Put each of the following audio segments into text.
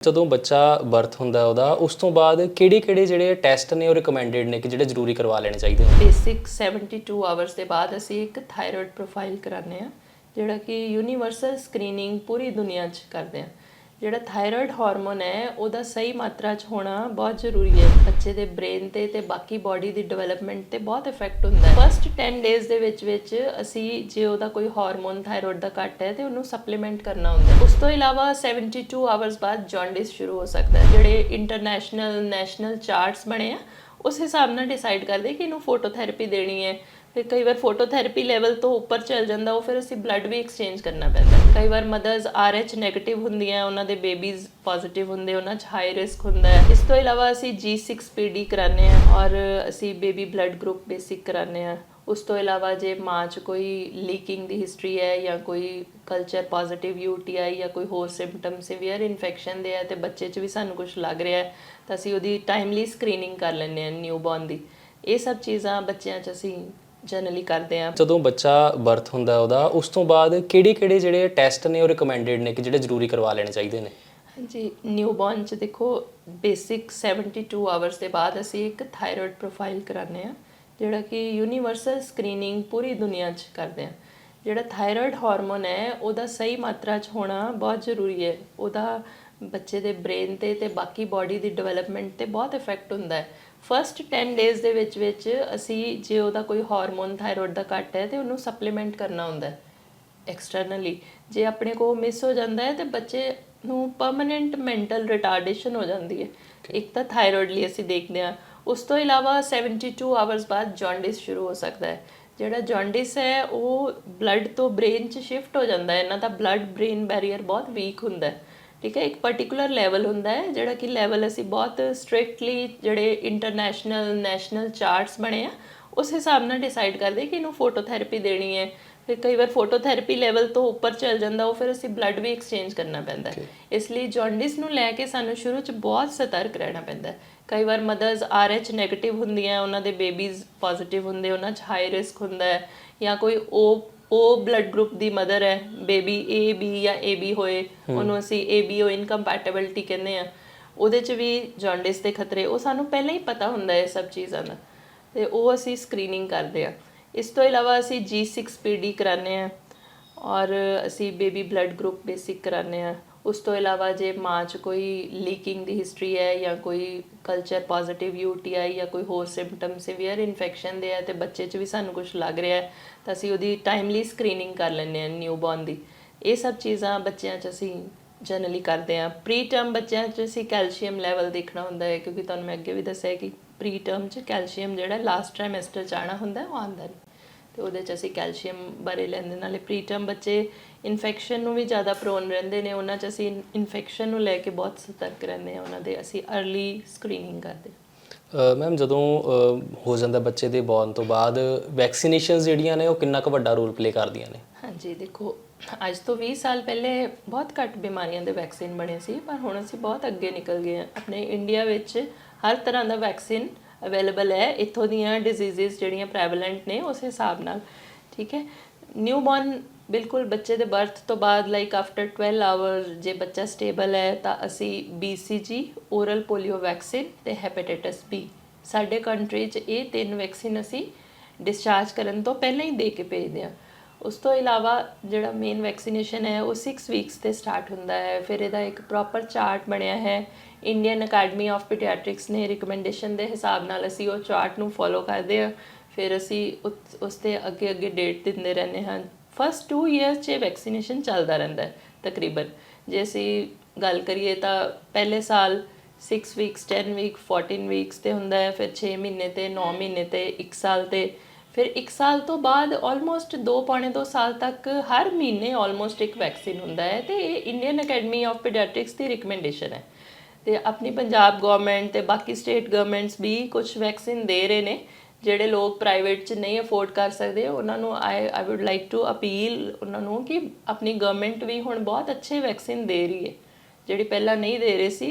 ਜਦੋਂ ਬੱਚਾ ਬਰਥ ਹੁੰਦਾ ਉਹਦਾ, ਉਸ ਤੋਂ ਬਾਅਦ ਕਿਹੜੇ ਕਿਹੜੇ ਜਿਹੜੇ ਟੈਸਟ ਨੇ ਉਹ ਰეკਮੈਂਡਡ ਨੇ ਕਿ ਜਿਹੜੇ ਜ਼ਰੂਰੀ ਕਰਵਾ ਲੈਣੇ ਚਾਹੀਦੇ ਨੇ? ਬੇਸਿਕ 72 ਆਵਰਸ ਦੇ ਬਾਅਦ ਅਸੀਂ ਇੱਕ ਥਾਇਰੋਇਡ ਪ੍ਰੋਫਾਈਲ ਕਰਾਉਂਦੇ ਆ ਜਿਹੜਾ ਕਿ ਯੂਨੀਵਰਸਲ ਸਕਰੀਨਿੰਗ ਪੂਰੀ ਦੁਨੀਆ 'ਚ ਕਰਦੇ ਆ ਜਿਹੜਾ ਥਾਇਰਾਇਡ ਹਾਰਮੋਨ ਹੈ, ਉਹਦਾ ਸਹੀ ਮਾਤਰਾ 'ਚ ਹੋਣਾ ਬਹੁਤ ਜ਼ਰੂਰੀ ਹੈ। ਬੱਚੇ ਦੇ ਬ੍ਰੇਨ ਤੇ ਤੇ ਬਾਕੀ ਬਾਡੀ ਦੀ ਡਿਵੈਲਪਮੈਂਟ ਤੇ ਬਹੁਤ ਇਫੈਕਟ ਹੁੰਦਾ ਹੈ। ਫਸਟ 10 ਡੇਜ਼ ਦੇ ਵਿੱਚ ਵਿੱਚ ਅਸੀਂ ਜੇ ਉਹਦਾ ਕੋਈ ਹਾਰਮੋਨ ਥਾਇਰਾਇਡ ਦਾ ਘੱਟ ਹੈ, ਤੇ ਉਹਨੂੰ ਸਪਲੀਮੈਂਟ ਕਰਨਾ ਹੁੰਦਾ ਹੈ। ਉਸ ਤੋਂ ਇਲਾਵਾ 72 ਆਵਰਸ ਬਾਅਦ ਜੌਂਡਿਸ ਸ਼ੁਰੂ ਹੋ ਸਕਦਾ ਹੈ। ਜਿਹੜੇ ਇੰਟਰਨੈਸ਼ਨਲ ਨੈਸ਼ਨਲ ਚਾਰਟਸ ਬਣੇ ਆ, ਉਸ ਹਿਸਾਬ ਨਾਲ ਡਿਸਾਈਡ ਕਰਦੇ ਕਿ ਇਹਨੂੰ ਫੋਟੋਥੈਰੇਪੀ ਦੇਣੀ ਹੈ। ਫਿਰ ਕਈ ਵਾਰ ਫੋਟੋਥੈਰੇਪੀ ਲੈਵਲ ਤੋਂ ਉੱਪਰ ਚੱਲ ਜਾਂਦਾ, ਉਹ ਫਿਰ ਅਸੀਂ ਬਲੱਡ ਵੀ ਐਕਸਚੇਂਜ ਕਰਨਾ ਪੈਂਦਾ ਕਈ ਵਾਰ ਮਦਰਸ RH ਨੈਗੇਟਿਵ ਹੁੰਦੀਆਂ ਉਹਨਾਂ ਦੇ ਬੇਬੀਜ਼ ਪੋਜ਼ਿਟਿਵ ਹੁੰਦੇ, ਉਹਨਾਂ 'ਚ ਹਾਈ ਰਿਸਕ ਹੁੰਦਾ ਹੈ। ਇਸ ਤੋਂ ਇਲਾਵਾ ਅਸੀਂ G6PD ਕਰਾਉਂਦੇ ਆ ਔਰ ਅਸੀਂ ਬੇਬੀ ਬਲੱਡ ਗਰੁੱਪ ਬੇਸਿਕ ਕਰਾਉਂਦੇ ਆ ਉਸ ਤੋਂ ਇਲਾਵਾ ਜੇ ਮਾਂ 'ਚ ਕੋਈ ਲੀਕਿੰਗ ਦੀ ਹਿਸਟਰੀ ਹੈ ਜਾਂ ਕੋਈ ਕਲਚਰ ਪੋਜ਼ਿਟਿਵ UTI ਜਾਂ ਕੋਈ ਹੋਰ ਸਿੰਪਟਮ ਸਿਵੀਅਰ ਇਨਫੈਕਸ਼ਨ ਦੇ ਹੈ ਤੇ ਬੱਚੇ 'ਚ ਵੀ ਸਾਨੂੰ ਕੁਝ ਲੱਗ ਰਿਹਾ ਹੈ, ਤਾਂ ਅਸੀਂ ਉਹਦੀ ਟਾਈਮਲੀ ਸਕਰੀਨਿੰਗ ਕਰ ਲੈਂਦੇ ਹਾਂ ਨਿਊਬੋਰਨ ਦੀ। ਇਹ ਸਭ ਚੀਜ਼ਾਂ ਬੱਚਿਆਂ 'ਚ ਅਸੀਂ ਜਨਰਲੀ ਕਰਦੇ ਹਾਂ ਜਦੋਂ ਬੱਚਾ ਬਰਥ ਹੁੰਦਾ ਉਹਦਾ ਉਸ ਤੋਂ ਬਾਅਦ ਕਿਹੜੇ ਕਿਹੜੇ ਜਿਹੜੇ ਟੈਸਟ ਨੇ ਉਹ ਰეკਮੈਂਡਡ ਨੇ ਕਿ ਜਿਹੜੇ ਜ਼ਰੂਰੀ ਕਰਵਾ ਲੈਣੇ ਚਾਹੀਦੇ ਨੇ? ਹਾਂਜੀ ਨਿਊਬੋਰਨ ਚ ਦੇਖੋ ਬੇਸਿਕ 72 ਆਵਰਸ ਦੇ ਬਾਅਦ ਅਸੀਂ ਇੱਕ ਥਾਇਰਾਇਡ ਪ੍ਰੋਫਾਈਲ ਕਰਾਉਂਦੇ ਆ ਜਿਹੜਾ ਕਿ ਯੂਨੀਵਰਸਲ ਸਕਰੀਨਿੰਗ ਪੂਰੀ ਦੁਨੀਆ 'ਚ ਕਰਦੇ ਆ ਜਿਹੜਾ ਥਾਇਰਾਇਡ ਹਾਰਮੋਨ ਹੈ ਉਹਦਾ ਸਹੀ ਮਾਤਰਾ 'ਚ ਹੋਣਾ ਬਹੁਤ ਜ਼ਰੂਰੀ ਹੈ। ਉਹਦਾ ਬੱਚੇ ਦੇ ਬ੍ਰੇਨ ਤੇ ਤੇ ਬਾਕੀ ਬਾਡੀ ਦੀ ਡਿਵੈਲਪਮੈਂਟ ਤੇ ਬਹੁਤ ਇਫੈਕਟ ਹੁੰਦਾ ਹੈ। ਫਸਟ 10 ਡੇਜ਼ ਦੇ ਵਿੱਚ ਵਿੱਚ ਅਸੀਂ ਜੇ ਉਹਦਾ ਕੋਈ ਹਾਰਮੋਨ ਥਾਇਰਾਇਡ ਦਾ ਘੱਟ ਹੈ ਤੇ ਉਹਨੂੰ ਸਪਲੀਮੈਂਟ ਕਰਨਾ ਹੁੰਦਾ ਹੈ ਐਕਸਟਰਨਲੀ ਜੇ ਆਪਣੇ ਕੋ ਮਿਸ ਹੋ ਜਾਂਦਾ ਹੈ ਤੇ ਬੱਚੇ ਨੂੰ ਪਰਮਨੈਂਟ ਮੈਂਟਲ ਰਿਟਾਰਡੇਸ਼ਨ ਹੋ ਜਾਂਦੀ ਹੈ। ਇੱਕ ਤਾਂ ਥਾਇਰਾਇਡ ਲਈ ਅਸੀਂ ਦੇਖਦੇ ਹਾਂ। ਉਸ ਤੋਂ ਇਲਾਵਾ 72 ਆਵਰਸ ਬਾਅਦ ਜੌਂਡਿਸ ਸ਼ੁਰੂ ਹੋ ਸਕਦਾ ਹੈ। ਜਿਹੜਾ ਜੌਂਡਿਸ ਹੈ ਉਹ ਬਲੱਡ ਤੋਂ ਬ੍ਰੇਨ 'ਚ ਸ਼ਿਫਟ ਹੋ ਜਾਂਦਾ ਹੈ। ਇਹਨਾਂ ਦਾ ਬਲੱਡ ਬ੍ਰੇਨ ਬੈਰੀਅਰ ਬਹੁਤ ਵੀਕ ਹੁੰਦਾ ਹੈ। ਠੀਕ ਹੈ ਇੱਕ ਪਾਰਟਿਕੂਲਰ ਲੈਵਲ ਹੁੰਦਾ ਹੈ ਜਿਹੜਾ ਕਿ ਲੈਵਲ ਅਸੀਂ ਬਹੁਤ ਸਟ੍ਰਿਕਟਲੀ ਜਿਹੜੇ ਇੰਟਰਨੈਸ਼ਨਲ ਨੈਸ਼ਨਲ ਚਾਰਟਸ ਬਣੇ ਆ ਉਸ ਹਿਸਾਬ ਨਾਲ ਡਿਸਾਈਡ ਕਰਦੇ ਕਿ ਇਹਨੂੰ ਫੋਟੋਥੈਰੇਪੀ ਦੇਣੀ ਹੈ। ਫਿਰ ਕਈ ਵਾਰ ਫੋਟੋਥੈਰੇਪੀ ਲੈਵਲ ਤੋਂ ਉੱਪਰ ਚੱਲ ਜਾਂਦਾ ਉਹ ਫਿਰ ਅਸੀਂ ਬਲੱਡ ਵੀ ਐਕਸਚੇਂਜ ਕਰਨਾ ਪੈਂਦਾ ਇਸ ਲਈ ਜੌਂਡਿਸ ਨੂੰ ਲੈ ਕੇ ਸਾਨੂੰ ਸ਼ੁਰੂ 'ਚ ਬਹੁਤ ਸਤਰਕ ਰਹਿਣਾ ਪੈਂਦਾ ਕਈ ਵਾਰ ਮਦਰਸ RH ਨੈਗੇਟਿਵ ਹੁੰਦੀਆਂ ਉਹਨਾਂ ਦੇ ਬੇਬੀਜ਼ ਪੋਜ਼ਿਟਿਵ ਹੁੰਦੇ ਉਹਨਾਂ 'ਚ ਹਾਈ ਰਿਸਕ ਹੁੰਦਾ ਹੈ ਜਾਂ ਕੋਈ ਉਹ ਉਹ ਬਲੱਡ ਗਰੁੱਪ ਦੀ ਮਦਰ ਹੈ ਬੇਬੀ A B ਜਾਂ AB ਹੋਏ ਉਹਨੂੰ ਅਸੀਂ ABO ਇਨਕੰਪੈਟੀਬਿਲਟੀ ਕਹਿੰਦੇ ਆ ਉਹਦੇ 'ਚ ਵੀ ਜੌਂਡਿਸ ਦੇ ਖਤਰੇ ਉਹ ਸਾਨੂੰ ਪਹਿਲਾਂ ਹੀ ਪਤਾ ਹੁੰਦਾ ਹੈ ਸਭ ਚੀਜ਼ਾਂ ਦਾ। ਤੇ ਉਹ ਅਸੀਂ ਸਕਰੀਨਿੰਗ ਕਰਦੇ ਆ ਇਸ ਤੋਂ ਇਲਾਵਾ ਅਸੀਂ G6PD ਕਰਾਉਂਦੇ ਆ ਔਰ ਅਸੀਂ ਬੇਬੀ ਬਲੱਡ ਗਰੁੱਪ ਬੇਸਿਕ ਕਰਾਉਂਦੇ ਆ ਉਸ ਤੋਂ ਇਲਾਵਾ ਜੇ ਮਾਂ 'ਚ ਕੋਈ ਲੀਕਿੰਗ ਦੀ ਹਿਸਟਰੀ ਹੈ ਜਾਂ ਕੋਈ ਕਲਚਰ ਪੋਜ਼ਿਟਿਵ UTI ਜਾਂ ਕੋਈ ਹੋਰ ਸਿੰਪਟਮ ਸਿਵੀਅਰ ਇਨਫੈਕਸ਼ਨ ਦੇ ਹੈ ਤੇ ਬੱਚੇ 'ਚ ਵੀ ਸਾਨੂੰ ਕੁਝ ਲੱਗ ਰਿਹਾ ਹੈ, ਤਾਂ ਅਸੀਂ ਉਹਦੀ ਟਾਈਮਲੀ ਸਕਰੀਨਿੰਗ ਕਰ ਲੈਂਦੇ ਹਾਂ ਨਿਊਬੋਰਨ ਦੀ। ਇਹ ਸਭ ਚੀਜ਼ਾਂ ਬੱਚਿਆਂ 'ਚ ਅਸੀਂ ਜਨਰਲੀ ਕਰਦੇ ਹਾਂ। ਪ੍ਰੀ ਟਰਮ ਬੱਚਿਆਂ 'ਚ ਅਸੀਂ ਕੈਲਸ਼ੀਅਮ ਲੈਵਲ ਦੇਖਣਾ ਹੁੰਦਾ ਹੈ, ਕਿਉਂਕਿ ਤੁਹਾਨੂੰ ਮੈਂ ਅੱਗੇ ਵੀ ਦੱਸਿਆ ਕਿ ਪ੍ਰੀ ਟਰਮ 'ਚ ਕੈਲਸ਼ੀਅਮ ਜਿਹੜਾ ਲਾਸਟ ਟ੍ਰਾਈਮੈਸਟਰ 'ਚ ਆਉਣਾ ਹੁੰਦਾ ਉਹ ਆਉਂਦਾ ਨਹੀਂ। ਤੇ ਉਹਦੇ 'ਚ ਅਸੀਂ ਕੈਲਸ਼ੀਅਮ ਬਾਰੇ ਲੈਂਦੇ ਨਾਲੇ ਪ੍ਰੀ ਟਰਮ ਬੱਚੇ ਇਨਫੈਕਸ਼ਨ ਨੂੰ ਵੀ ਜ਼ਿਆਦਾ ਪ੍ਰੋਨ ਰਹਿੰਦੇ ਨੇ ਉਹਨਾਂ 'ਚ ਅਸੀਂ ਇਨਫੈਕਸ਼ਨ ਨੂੰ ਲੈ ਕੇ ਬਹੁਤ ਸਤਰਕ ਰਹਿੰਦੇ ਹਾਂ ਉਹਨਾਂ ਦੇ ਅਸੀਂ अर्ਲੀ ਸਕਰੀਨਿੰਗ ਕਰਦੇ ਮੈਮ ਜਦੋਂ ਹੋ ਜਾਂਦਾ ਬੱਚੇ ਦੇ ਬੌਰਨ ਤੋਂ ਬਾਅਦ ਵੈਕਸੀਨੇਸ਼ਨਸ ਜਿਹੜੀਆਂ ਨੇ ਉਹ ਕਿੰਨਾ ਕੁ ਵੱਡਾ ਰੋਲ ਪਲੇ ਕਰਦੀਆਂ ਨੇ? ਹਾਂਜੀ ਦੇਖੋ ਅੱਜ ਤੋਂ 20 ਸਾਲ ਪਹਿਲੇ ਬਹੁਤ ਘੱਟ ਬਿਮਾਰੀਆਂ ਦੇ ਵੈਕਸੀਨ ਬਣੇ ਸੀ ਪਰ ਹੁਣ ਅਸੀਂ ਬਹੁਤ ਅੱਗੇ ਨਿਕਲ ਗਏ ਹਾਂ। ਆਪਣੇ ਇੰਡੀਆ ਵਿੱਚ ਹਰ ਤਰ੍ਹਾਂ ਦਾ ਵੈਕਸੀਨ ਅਵੇਲੇਬਲ ਹੈ ਇੱਥੋਂ ਦੀਆਂ ਡਿਜ਼ੀਜ਼ਸ ਜਿਹੜੀਆਂ ਪ੍ਰੈਵਲੈਂਟ ਨੇ ਉਸ ਹਿਸਾਬ ਨਾਲ ਠੀਕ ਹੈ? ਨਿਊਬੋਰਨ ਬਿਲਕੁਲ ਬੱਚੇ ਦੇ ਬਰਥ ਤੋਂ ਬਾਅਦ ਲਾਈਕ ਆਫਟਰ 12 ਆਵਰ ਜੇ ਬੱਚਾ ਸਟੇਬਲ ਹੈ, ਤਾਂ ਅਸੀਂ BCG ਓਰਲ ਪੋਲੀਓ ਵੈਕਸੀਨ ਤੇ ਹੈਪੇਟਾਈਟਸ B ਸਾਡੇ ਕੰਟਰੀ 'ਚ ਇਹ ਤਿੰਨ ਵੈਕਸੀਨ ਅਸੀਂ ਡਿਸਚਾਰਜ ਕਰਨ ਤੋਂ ਪਹਿਲਾਂ ਹੀ ਦੇ ਕੇ ਭੇਜਦੇ ਹਾਂ। ਉਸ ਤੋਂ ਇਲਾਵਾ ਜਿਹੜਾ ਮੇਨ ਵੈਕਸੀਨੇਸ਼ਨ ਹੈ, ਉਹ 6 ਵੀਕਸ ਤੇ ਸਟਾਰਟ ਹੁੰਦਾ ਹੈ। ਫਿਰ ਇਹਦਾ ਇੱਕ ਪ੍ਰੋਪਰ ਚਾਰਟ ਬਣਿਆ ਹੈ। ਇੰਡੀਅਨ ਅਕੈਡਮੀ ਆਫ ਪੀਡੀਆਟ੍ਰਿਕਸ ਨੇ ਰਿਕਮੈਂਡੇਸ਼ਨ ਦੇ ਹਿਸਾਬ ਨਾਲ ਅਸੀਂ ਉਹ ਚਾਰਟ ਨੂੰ ਫੋਲੋ ਕਰਦੇ ਹਾਂ। ਫਿਰ ਅਸੀਂ ਉਸ- ਉਸ ਤੇ ਅੱਗੇ ਅੱਗੇ ਡੇਟ ਦਿੰਦੇ ਰਹਿੰਦੇ ਹਾਂ। ਫਸਟ 2 ਇਅਰਸ 'ਚ ਵੈਕਸੀਨੇਸ਼ਨ ਚੱਲਦਾ ਰਹਿੰਦਾ ਹੈ, ਤਕਰੀਬਨ। ਜੇ ਅਸੀਂ ਗੱਲ ਕਰੀਏ ਤਾਂ ਪਹਿਲੇ ਸਾਲ 6 ਵੀਕਸ 10 ਵੀਕ 14 ਵੀਕਸ ਤੇ ਹੁੰਦਾ ਹੈ, ਫਿਰ 6 ਮਹੀਨੇ ਤੇ 9 ਮਹੀਨੇ ਤੇ 1 ਸਾਲ ਤੇ। ਫਿਰ 1 ਸਾਲ ਤੋਂ ਬਾਅਦ ਆਲਮੋਸਟ 2 ਪੌਣੇ 2 ਸਾਲ ਤੱਕ ਹਰ ਮਹੀਨੇ ਆਲਮੋਸਟ ਇੱਕ ਵੈਕਸੀਨ ਹੁੰਦਾ ਹੈ ਤੇ ਇਹ ਇੰਡੀਅਨ ਅਕੈਡਮੀ ਆਫ ਪੀਡੀਆਟ੍ਰਿਕਸ ਦੀ ਰਿਕਮੈਂਡੇਸ਼ਨ ਹੈ। ਤੇ ਆਪਣੀ ਪੰਜਾਬ ਗਵਰਨਮੈਂਟ ਤੇ ਬਾਕੀ ਸਟੇਟ ਗਵਰਨਮੈਂਟਸ ਵੀ ਕੁਝ ਵੈਕਸੀਨ ਦੇ ਰਹੇ ਨੇ। ਜਿਹੜੇ ਲੋਕ ਪ੍ਰਾਈਵੇਟ 'ਚ ਨਹੀਂ ਅਫੋਰਡ ਕਰ ਸਕਦੇ ਉਹਨਾਂ ਨੂੰ I I would like to appeal ਉਹਨਾਂ ਨੂੰ ਕਿ ਆਪਣੀ ਗਵਰਨਮੈਂਟ ਵੀ ਹੁਣ ਬਹੁਤ ਅੱਛੇ ਵੈਕਸੀਨ ਦੇ ਰਹੀ ਹੈ। ਜਿਹੜੀ ਪਹਿਲਾਂ ਨਹੀਂ ਦੇ ਰਹੀ ਸੀ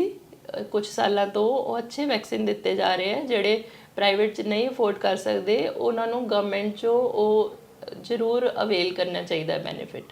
ਅ, ਕੁਝ ਸਾਲਾਂ ਤੋਂ ਉਹ ਅੱਛੇ ਵੈਕਸੀਨ ਦਿੱਤੇ ਜਾ ਰਹੇ ਹੈ ਜਿਹੜੇ ਪ੍ਰਾਈਵੇਟ 'ਚ ਨਹੀਂ ਅਫੋਰਡ ਕਰ ਸਕਦੇ ਉਹਨਾਂ ਨੂੰ ਗਵਰਨਮੈਂਟ 'ਚੋਂ ਉਹ ਜ਼ਰੂਰ ਅਵੇਲ ਕਰਨਾ ਚਾਹੀਦਾ ਹੈ ਬੈਨੀਫਿਟ